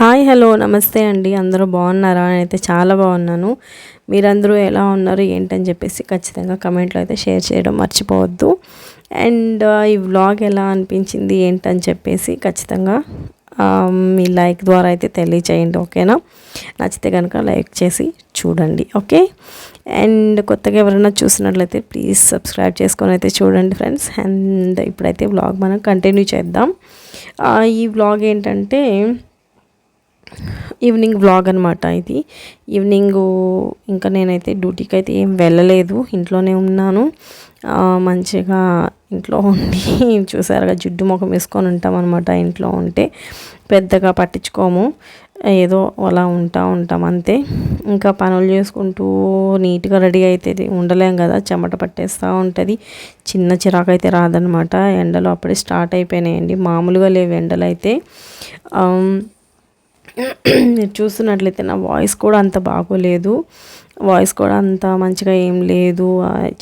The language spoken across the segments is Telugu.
హాయ్ హలో నమస్తే అండి. అందరూ బాగున్నారా? అయితే చాలా బాగున్నాను. మీరందరూ ఎలా ఉన్నారు? ఏంటని చెప్పేసి ఖచ్చితంగా కమెంట్లో అయితే షేర్ చేయడం మర్చిపోవద్దు. అండ్ ఈ వ్లాగ్ ఎలా అనిపించింది? ఏంటని చెప్పేసి ఖచ్చితంగా మీ లైక్ ద్వారా అయితే తెలియచేయండి ఓకేనా? నచ్చితే కనుక లైక్ చేసి చూడండి ఓకే? అండ్ కొత్తగా ఎవరైనా చూసినట్లయితే ప్లీజ్ సబ్స్క్రైబ్ చేసుకొని అయితే చూడండి ఫ్రెండ్స్. అండ్ ఇప్పుడైతే వ్లాగ్ మనం కంటిన్యూ చేద్దాం. ఈ వ్లాగ్ ఏంటంటే ఈవినింగ్ వ్లాగ్ అనమాట ఇది. ఈవినింగ్ ఇంకా నేనైతే డ్యూటీకి అయితే ఏం వెళ్ళలేదు. ఇంట్లోనే ఉన్నాను. మంచిగా ఇంట్లో ఉండి చూసారుగా జిడ్డు ముఖం వేసుకొని ఉంటాం అనమాట ఇంట్లో ఉంటే. పెద్దగా పట్టించుకోము. ఏదో అలా ఉంటా ఉంటాం అంతే. ఇంకా పనులు చేసుకుంటూ నీట్గా రెడీ అయితే ఉండలేం కదా. చెమట పట్టేస్తూ ఉంటుంది. చిన్న చిరాకు అయితే రాదనమాట ఎండలు అప్పుడే స్టార్ట్ అయిపోయినాయండి. మామూలుగా లేవు ఎండలు అయితే మీరు చూస్తున్నట్లయితే నా వాయిస్ కూడా అంత బాగోలేదు. వాయిస్ కూడా అంత మంచిగా ఏం లేదు.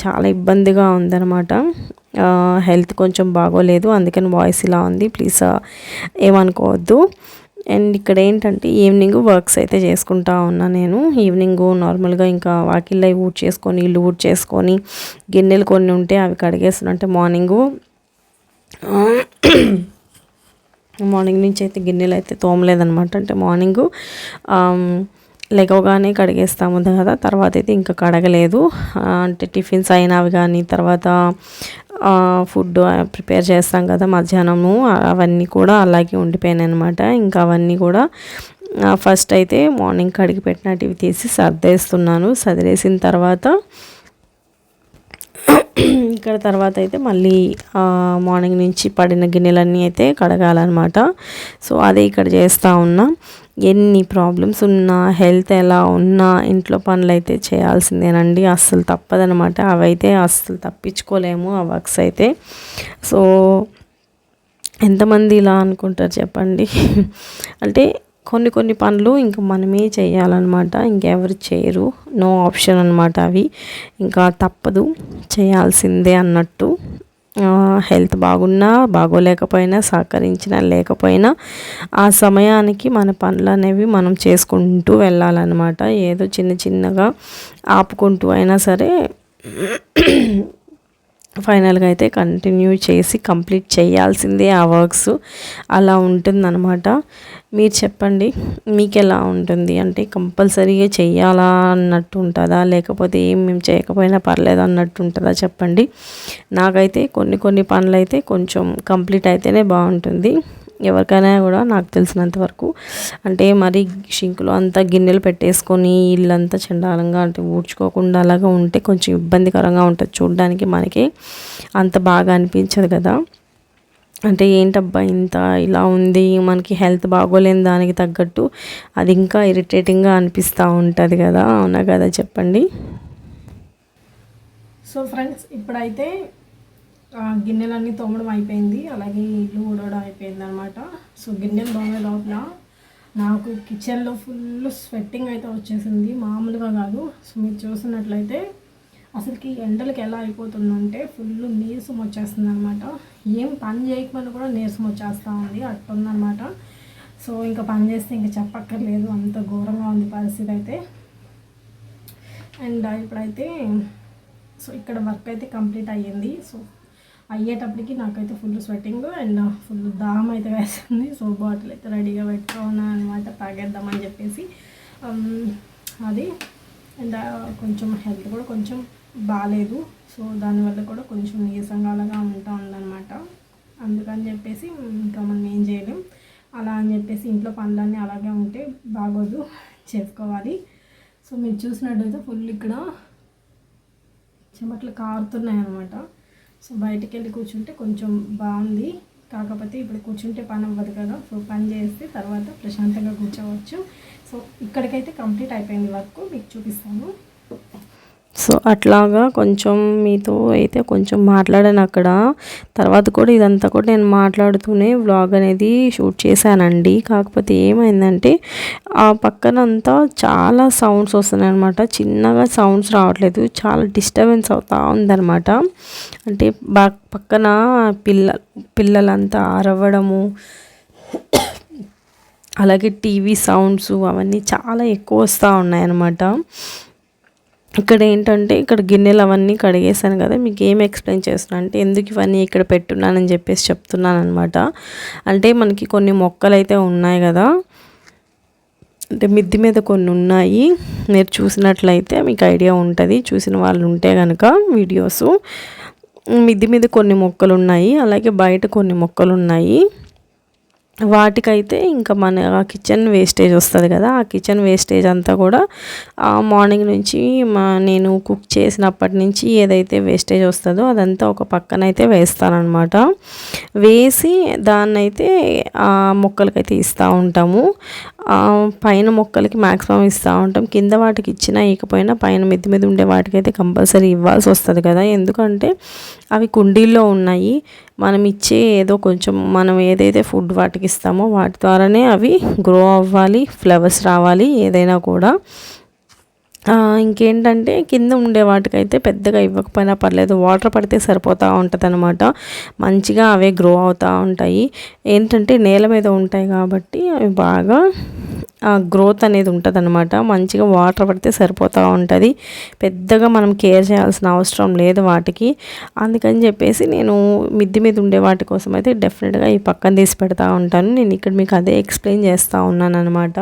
చాలా ఇబ్బందిగా ఉందన్నమాట. హెల్త్ కొంచెం బాగోలేదు. అందుకని వాయిస్ ఇలా ఉంది. ప్లీజ్ ఏమనుకోవద్దు. అండ్ ఇక్కడ ఏంటంటే ఈవినింగ్ వర్క్స్ అయితే చేసుకుంటా ఉన్నా నేను. ఈవినింగ్ నార్మల్గా ఇంకా వాకిల్లో ఊడ్ చేసుకొని ఇల్లు ఊడ్ చేసుకొని గిన్నెలు కొన్ని ఉంటే అవి కడిగేస్తున్నట్టే మార్నింగు మార్నింగ్ నుంచి అయితే గిన్నెలు అయితే తోమలేదనమాట అంటే మార్నింగు లెగవగానే కడిగేస్తాము కదా తర్వాత అయితే ఇంకా కడగలేదు. అంటే టిఫిన్స్ అయినవి కానీ తర్వాత ఫుడ్ ప్రిపేర్ చేస్తాం కదా మధ్యాహ్నము అవన్నీ కూడా అలాగే ఉండిపోయాయి అనమాట ఇంకా అవన్నీ కూడా ఫస్ట్ అయితే మార్నింగ్ కడిగి పెట్టినట్టు తీసి సర్దేస్తున్నాను. సదిరేసిన తర్వాత ఇక్కడ తర్వాత అయితే మళ్ళీ మార్నింగ్ నుంచి పడిన గిన్నెలన్నీ అయితే కడగాలన్నమాట. సో అదే ఇక్కడ చేస్తూ ఉన్నా. ఎన్ని ప్రాబ్లమ్స్ ఉన్నా హెల్త్ ఎలా ఉన్నా ఇంట్లో పనులు అయితే చేయాల్సిందేనండి. అస్సలు తప్పదనమాట అవైతే అస్సలు తప్పించుకోలేము ఆ వర్క్స్ అయితే. సో ఎంతమంది ఇలా అనుకుంటారు చెప్పండి. అంటే కొన్ని కొన్ని పనులు ఇంకా మనమే చేయాలన్నమాట. ఇంకెవరు చేయరు. నో ఆప్షన్ అనమాట అవి. ఇంకా తప్పదు. చేయాల్సిందే అన్నట్టు. హెల్త్ బాగున్నా బాగోలేకపోయినా సహకరించినా లేకపోయినా ఆ సమయానికి మన పనులు అనేవి మనం చేసుకుంటూ వెళ్ళాలన్నమాట. ఏదో చిన్న చిన్నగా ఆపుకుంటూ అయినా సరే ఫైనల్గా అయితే కంటిన్యూ చేసి కంప్లీట్ చేయాల్సిందే ఆ వర్క్స్. అలా ఉంటుందన్నమాట. మీరు చెప్పండి మీకు ఎలా ఉంటుంది? అంటే కంపల్సరీగా చేయాలా అన్నట్టు ఉంటుందా? లేకపోతే ఏం మేము చేయకపోయినా పర్లేదు అన్నట్టు ఉంటుందా? చెప్పండి. నాకైతే కొన్ని కొన్ని పనులు అయితే కొంచెం కంప్లీట్ అయితేనే బాగుంటుంది. ఎవరికైనా కూడా నాకు తెలిసినంత వరకు. అంటే మరి షింకులో అంతా గిన్నెలు పెట్టేసుకొని ఇల్లంతా చండాలంగా అంటే ఊడ్చుకోకుండా అలాగా ఉంటే కొంచెం ఇబ్బందికరంగా ఉంటుంది. చూడడానికి మనకి అంత బాగా అనిపించదు కదా. అంటే ఏంటబ్బా ఇంత ఇలా ఉంది మనకి హెల్త్ బాగోలేని దానికి తగ్గట్టు అది ఇంకా ఇరిటేటింగ్గా అనిపిస్తూ ఉంటుంది కదా. అవునా కదా చెప్పండి. సో ఫ్రెండ్స్ ఇప్పుడైతే గిన్నెలన్నీ తోమడం అయిపోయింది. అలాగే ఇల్లు ఊడవడం అయిపోయింది అనమాట సో గిన్నెలు తోమే లోపల నాకు కిచెన్లో ఫుల్ స్వెట్టింగ్ అయితే వచ్చేసింది. మామూలుగా కాదు. సో మీరు చూసినట్లయితే అసలుకి ఎండలకి ఎలా అయిపోతుందంటే ఫుల్ నీరసం వచ్చేస్తుంది అనమాట ఏం పని చేయకపోయినా కూడా నీరసం వచ్చేస్తూ ఉంది. అట్టుందనమాట సో ఇంకా పని చేస్తే ఇంకా చెప్పక్కర్లేదు. అంత ఘోరంగా ఉంది పరిస్థితి అయితే. అండ్ ఇప్పుడైతే సో ఇక్కడ వర్క్ అయితే కంప్లీట్ అయ్యింది. సో అయ్యేటప్పటికి నాకైతే ఫుల్ స్వెట్టింగ్ అండ్ ఫుల్ దాహం అయితే వేస్తుంది సో బాటిల్ అయితే రెడీగా పెట్టుకున్నాను అనమాట తాగేద్దామని చెప్పేసి um, అది. అండ్ uh, కొంచెం హెల్త్ కూడా కొంచెం బాగాలేదు సో దానివల్ల కూడా కొంచెం నీరసంగా అలాగా ఉంటా ఉందన్నమాట. అందుకని చెప్పేసి ఇంకా మనం ఏం చేయలేం. అలా అని చెప్పేసి ఇంట్లో పనులన్నీ అలాగే ఉంటే బాగోదు. చేసుకోవాలి. సో మీరు చూసినట్టయితే ఫుల్ ఇక్కడ చెమట్లు కారుతున్నాయి అనమాట సో బయటికి వెళ్ళి కూర్చుంటే కొంచెం బాగుంది. కాకపోతే ఇప్పుడు కూర్చుంటే పని అవ్వదు కదా. సో పని చేస్తే తర్వాత ప్రశాంతంగా కూర్చోవచ్చు. సో ఇక్కడికైతే కంప్లీట్ అయిపోయింది వర్క్. మీకు చూపిస్తాను. సో అట్లాగా కొంచెం మీతో అయితే కొంచెం మాట్లాడాను అక్కడ. తర్వాత కూడా ఇదంతా కూడా నేను మాట్లాడుతూనే వ్లాగ్ అనేది షూట్ చేశానండి. కాకపోతే ఏమైందంటే ఆ పక్కనంతా చాలా సౌండ్స్ వస్తున్నాయి అనమాట చిన్నగా సౌండ్స్ రావట్లేదు. చాలా డిస్టర్బెన్స్ అవుతూ ఉందన్నమాట. అంటే బా పక్కన పిల్ల పిల్లలంతా అరవడము అలాగే టీవీ సౌండ్స్ అవన్నీ చాలా ఎక్కువ వస్తూ ఉన్నాయన్నమాట. ఇక్కడ ఏంటంటే ఇక్కడ గిన్నెలు అవన్నీ కడిగేసాను కదా మీకు ఏం ఎక్స్ప్లెయిన్ చేస్తున్నా? అంటే ఎందుకు ఇవన్నీ ఇక్కడ పెట్టున్నానని చెప్పేసి చెప్తున్నాను అనమాట అంటే మనకి కొన్ని మొక్కలు అయితే ఉన్నాయి కదా అంటే మిద్ది మీద కొన్ని ఉన్నాయి. మీరు చూసినట్లయితే మీకు ఐడియా ఉంటుంది చూసిన వాళ్ళు ఉంటే కనుక వీడియోస్. మిద్ది మీద కొన్ని మొక్కలు ఉన్నాయి అలాగే బయట కొన్ని మొక్కలు ఉన్నాయి. వాటికైతే ఇంకా మన కిచెన్ వేస్టేజ్ వస్తుంది కదా ఆ కిచెన్ వేస్టేజ్ అంతా కూడా మార్నింగ్ నుంచి మా నేను కుక్ చేసినప్పటి నుంచి ఏదైతే వేస్టేజ్ వస్తుందో అదంతా ఒక పక్కన అయితే వేస్తానమాట వేసి దాన్ని అయితే ఆ మొక్కలకైతే ఇస్తూ ఉంటాము. పైన మొక్కలకి మ్యాక్సిమం ఇస్తూ ఉంటాం. కింద వాటికి ఇచ్చినా ఇకపోయినా పైన మిద్ది మీద ఉండే వాటికైతే కంపల్సరీ ఇవ్వాల్సి వస్తుంది కదా. ఎందుకంటే అవి కుండీల్లో ఉన్నాయి. మనం ఇచ్చే ఏదో కొంచెం మనం ఏదైతే ఫుడ్ వాటికి ఉపయోగిస్తామో వాటి ద్వారానే అవి గ్రో అవ్వాలి ఫ్లవర్స్ రావాలి ఏదైనా కూడా. ఇంకేంటంటే కింద ఉండే వాటికైతే పెద్దగా ఇవ్వకపోయినా పర్లేదు వాటర్ పడితే సరిపోతూ ఉంటుంది అనమాట మంచిగా అవే గ్రో అవుతూ ఉంటాయి. ఏంటంటే నేల మీద ఉంటాయి కాబట్టి అవి బాగా గ్రోత్ అనేది ఉంటుంది అనమాట మంచిగా వాటర్ పడితే సరిపోతూ ఉంటుంది. పెద్దగా మనం కేర్ చేయాల్సిన అవసరం లేదు వాటికి. అందుకని చెప్పేసి నేను మిద్ది మీద ఉండే వాటి కోసం అయితే డెఫినెట్గా ఈ పక్కన తీసి పెడతా ఉంటాను. నేను ఇక్కడ మీకు అదే ఎక్స్ప్లెయిన్ చేస్తూ ఉన్నాను అనమాట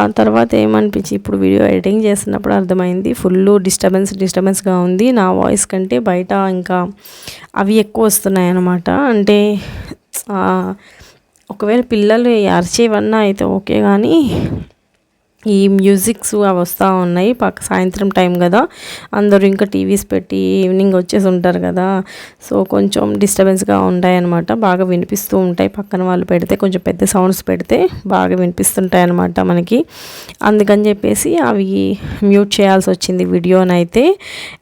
ఆ తర్వాత ఏమనిపించి ఇప్పుడు వీడియో ఎడిటింగ్ చేస్తున్నప్పుడు అర్థమైంది. ఫుల్ డిస్టర్బెన్స్ డిస్టర్బెన్స్గా ఉంది. నా వాయిస్ కంటే బయట ఇంకా అవి ఎక్కువ వస్తున్నాయి అనమాట అంటే ఒకవేళ పిల్లలు అరిచేవన్నా అయితే ఓకే కానీ ఈ మ్యూజిక్స్ అవి వస్తూ ఉన్నాయి. పక్క సాయంత్రం టైం కదా. అందరూ ఇంకా టీవీస్ పెట్టి ఈవినింగ్ వచ్చేసి ఉంటారు కదా. సో కొంచెం డిస్టర్బెన్స్గా ఉంటాయి అనమాట బాగా వినిపిస్తూ ఉంటాయి. పక్కన వాళ్ళు పెడితే కొంచెం పెద్ద సౌండ్స్ పెడితే బాగా వినిపిస్తుంటాయి అనమాట మనకి. అందుకని చెప్పేసి అవి మ్యూట్ చేయాల్సి వచ్చింది వీడియోనైతే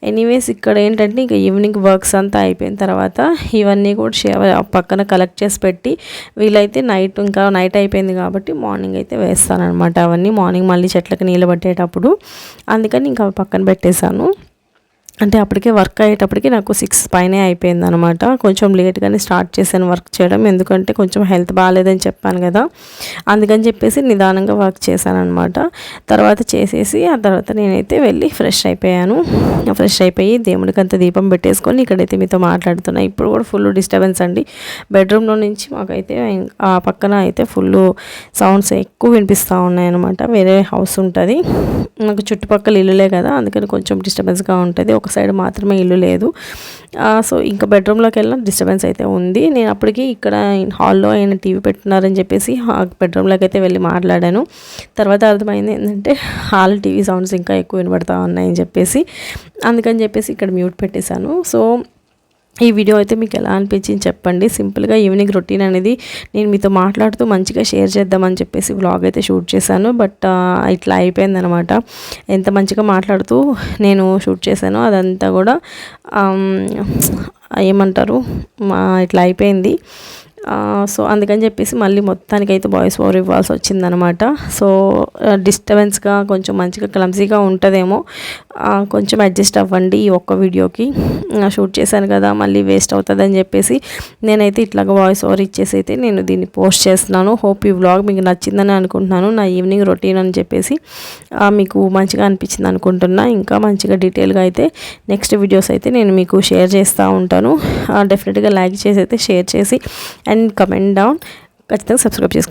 ఎనీవేస్ ఇక్కడ ఏంటంటే ఇంకా ఈవినింగ్ వర్క్స్ అంతా అయిపోయిన తర్వాత ఇవన్నీ కూడా పక్కన కలెక్ట్ చేసి పెట్టి వీలైతే నైట్ ఇంకా నైట్ అయిపోయింది కాబట్టి మార్నింగ్ అయితే వేస్తానమాట అవన్నీ మార్నింగ్ మళ్ళీ చెట్లకు నీళ్ళు పట్టేటప్పుడు. అందుకని ఇంకా పక్కన పెట్టేశాను. అంటే అప్పటికే వర్క్ అయ్యేటప్పటికి నాకు సిక్స్ పైనే అయిపోయింది అనమాట కొంచెం లేట్గానే స్టార్ట్ చేశాను వర్క్ చేయడం. ఎందుకంటే కొంచెం హెల్త్ బాగాలేదని చెప్పాను కదా. అందుకని చెప్పేసి నిదానంగా వర్క్ చేశాను అనమాట తర్వాత చేసేసి ఆ తర్వాత నేనైతే వెళ్ళి ఫ్రెష్ అయిపోయాను. ఫ్రెష్ అయిపోయి దేవుడికి అంత దీపం పెట్టేసుకొని ఇక్కడైతే మీతో మాట్లాడుతున్నా. ఇప్పుడు కూడా ఫుల్ డిస్టర్బెన్స్ అండి. బెడ్రూమ్లో నుంచి మాకైతే ఆ పక్కన అయితే ఫుల్ సౌండ్స్ ఎక్కువ వినిపిస్తూ ఉన్నాయన్నమాట. వేరే హౌస్ ఉంటుంది. మాకు చుట్టుపక్కల ఇల్లులే కదా. అందుకని కొంచెం డిస్టర్బెన్స్గా ఉంటుంది. ఒక సైడ్ మాత్రమే ఇల్లు లేదు. సో ఇంకా బెడ్రూమ్లోకి వెళ్ళిన డిస్టర్బెన్స్ అయితే ఉంది. నేను అప్పటికి ఇక్కడ హాల్లో ఆయన టీవీ పెట్టున్నారని చెప్పేసి బెడ్రూమ్లోకి అయితే వెళ్ళి మాట్లాడాను. తర్వాత అర్థమైంది ఏంటంటే హాల్ టీవీ సౌండ్స్ ఇంకా ఎక్కువ వినబడతా ఉన్నాయని చెప్పేసి అందుకని చెప్పేసి ఇక్కడ మ్యూట్ పెట్టేశాను. సో ఈ వీడియో అయితే మీకు ఎలా అనిపించింది చెప్పండి. సింపుల్గా ఈవినింగ్ రొటీన్ అనేది నేను మీతో మాట్లాడుతూ మంచిగా షేర్ చేద్దామని చెప్పేసి వ్లాగ్ అయితే షూట్ చేశాను. బట్ ఇట్లా అయిపోయిందనమాట ఎంత మంచిగా మాట్లాడుతూ నేను షూట్ చేశానో అదంతా కూడా ఏమంటారు ఇట్లా అయిపోయింది. సో అందుకని చెప్పేసి మళ్ళీ మొత్తానికి అయితే బాయ్స్ ఓవర్ ఇవ్వాల్సి వచ్చిందనమాట. సో డిస్టర్బెన్స్గా కొంచెం మంచిగా క్లమ్సీగా ఉంటుందేమో. కొంచెం అడ్జస్ట్ అవ్వండి ఈ ఒక్క వీడియోకి షూట్ చేశాను కదా మళ్ళీ వేస్ట్ అవుతుందని చెప్పేసి నేనైతే ఇట్లాగా వాయిస్ ఓవర్ ఇచ్చేసి అయితే నేను దీన్ని పోస్ట్ చేస్తున్నాను. హోప్ ఈ వ్లాగ్ మీకు నచ్చిందని అనుకుంటున్నాను. నా ఈవినింగ్ రొటీన్ అని చెప్పేసి మీకు మంచిగా అనిపించింది అనుకుంటున్నా. ఇంకా మంచిగా డీటెయిల్గా అయితే నెక్స్ట్ వీడియోస్ అయితే నేను మీకు షేర్ చేస్తూ ఉంటాను. డెఫినెట్గా లైక్ చేసి అయితే షేర్ చేసి అండ్ కమెంట్ డౌన్. ఖచ్చితంగా సబ్స్క్రైబ్ చేసుకోండి